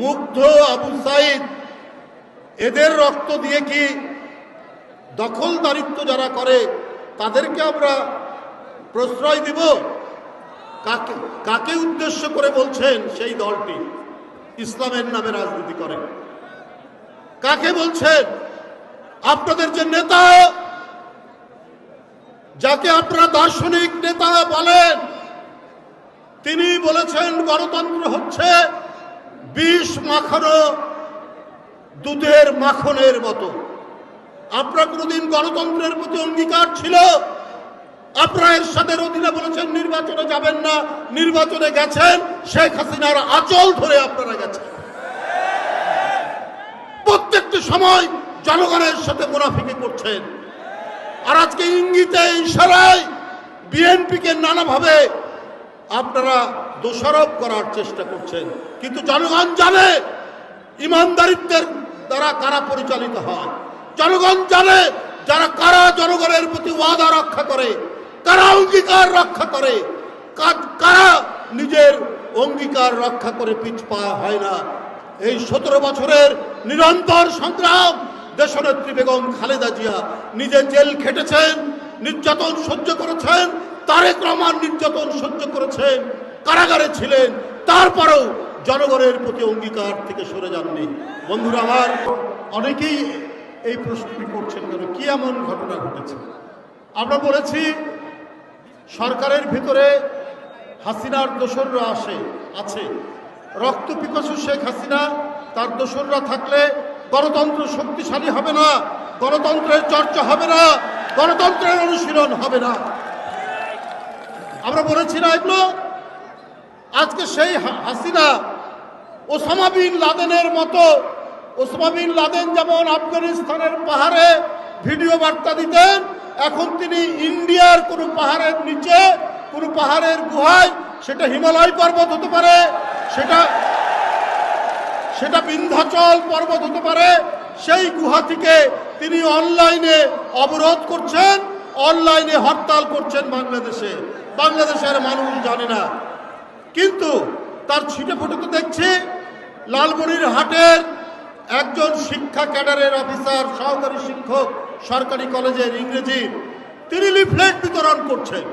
মুগ্ধ আবু সাইদ। এদের রক্ত দিয়ে কি দখলদারিত্ব যারা করে, তাদেরকে আমরা প্রশ্রয় দিব? কাকে কাকে উদ্দেশ্য করে বলছেন সেই দলটি? ইসলামের নামে রাজনীতি করে। কাকে বলছেন? আপনাদের যে নেতা, যাকে আপনারা দার্শনিক নেতা বলেন, তিনি বলেছেন গণতন্ত্র হচ্ছে বিষ মাখানো দুধের মাখনের মতো। আপনার কোনোদিন গণতন্ত্রের প্রতি অঙ্গীকার ছিল? আপনারা এর সাথে অধীনে বলেছেন, নির্বাচনে যাবেন না, নির্বাচনে গেছেন, শেখ হাসিনার আচল ধরে আপনারা গেছেন। প্রত্যেকটি সময় জনগণের সাথে মুনাফিকি করছেন। আর আজকে ইঙ্গিতে ইশারায় বিএনপিকে নানাভাবে আপনারা দোষারোপ করার চেষ্টা করছেন। কিন্তু জনগণ জানে, ইমানদারিত্বের দ্বারা কারা পরিচালিত হয়। জনগণ জানে যারা কারা জনগণের প্রতি ওয়াদা রক্ষা করে, কারা অঙ্গীকার রক্ষা করে কারা নিজের অঙ্গীকার রক্ষা করে পিছপা হয় না। এই সতেরো বছরের নিরন্তর সংগ্রাম, দেশনেত্রী বেগম খালেদা জিয়া নিজে জেল খেটেছেন, নির্যাতন সহ্য করেছেন তারেক রহমান নির্যাতন সহ্য করেছেন, কারাগারে ছিলেন, তারপরেও জনগণের প্রতি অঙ্গীকার থেকে সরে যাননি। বন্ধুরা আমার, অনেকেই এই প্রশ্নটি করছেন কেন, কি এমন ঘটনা ঘটেছে? আমরা বলেছি, সরকারের ভিতরে হাসিনার দোসররা আসে, আছে। রক্ত পিপাসু শেখ হাসিনা, তার দোসররা থাকলে গণতন্ত্র শক্তিশালী হবে না, গণতন্ত্রের চর্চা হবে না, গণতন্ত্রের অনুশীলন হবে না। আমরা বলেছি না এগুলো। আজকে সেই হাসিনা, ওসামা বিন লাদেনের মতো, ওসামা বিন লাদেন যেমন আফগানিস্তানের পাহাড়ে ভিডিও বার্তা দিতেন, এখন তিনি ইন্ডিয়ার কোনো পাহাড়ের নিচে, কোনো পাহাড়ের গুহায়, সেটা হিমালয় পর্বত হতে পারে, সেটা সেটা বিন্ধ্যাচল পর্বত হতে পারে, সেই গুহা থেকে তিনি অনলাইনে অবরোধ করছেন। অনলাইনে হরতাল করছেন বাংলাদেশে। বাংলাদেশের মানুষ জানে না। কিন্তু তার ছিটে ফুটে তো দেখছি, লালমনির হাটের একজন শিক্ষা ক্যাডারের অফিসার, সহকারী শিক্ষক, সরকারি কলেজের ইংরেজি। তিনি লিফলেট বিতরণ করছেন।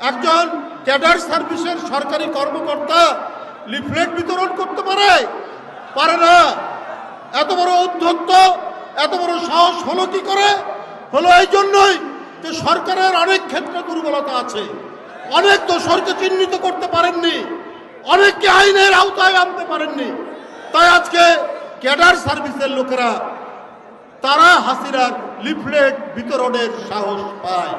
একজন ক্যাডার সার্ভিসের সরকারি কর্মকর্তা লিফলেট বিতরণ করতে পারে? পারে না। এত বড় উদ্ধত্ত, এত বড় সাহস হলো কি করে? হলো এই জন্যই যে সরকারের অনেক ক্ষেত্রে দুর্বলতা আছে। অনেক দোষরকে চিহ্নিত করতে পারেননি। অনেককে আইনের আওতায় আনতে পারেননি। তাই আজকে ক্যাডার সার্ভিসের লোকেরা তারা হাসিরার লিফলেট বিতরণের সাহস পায়।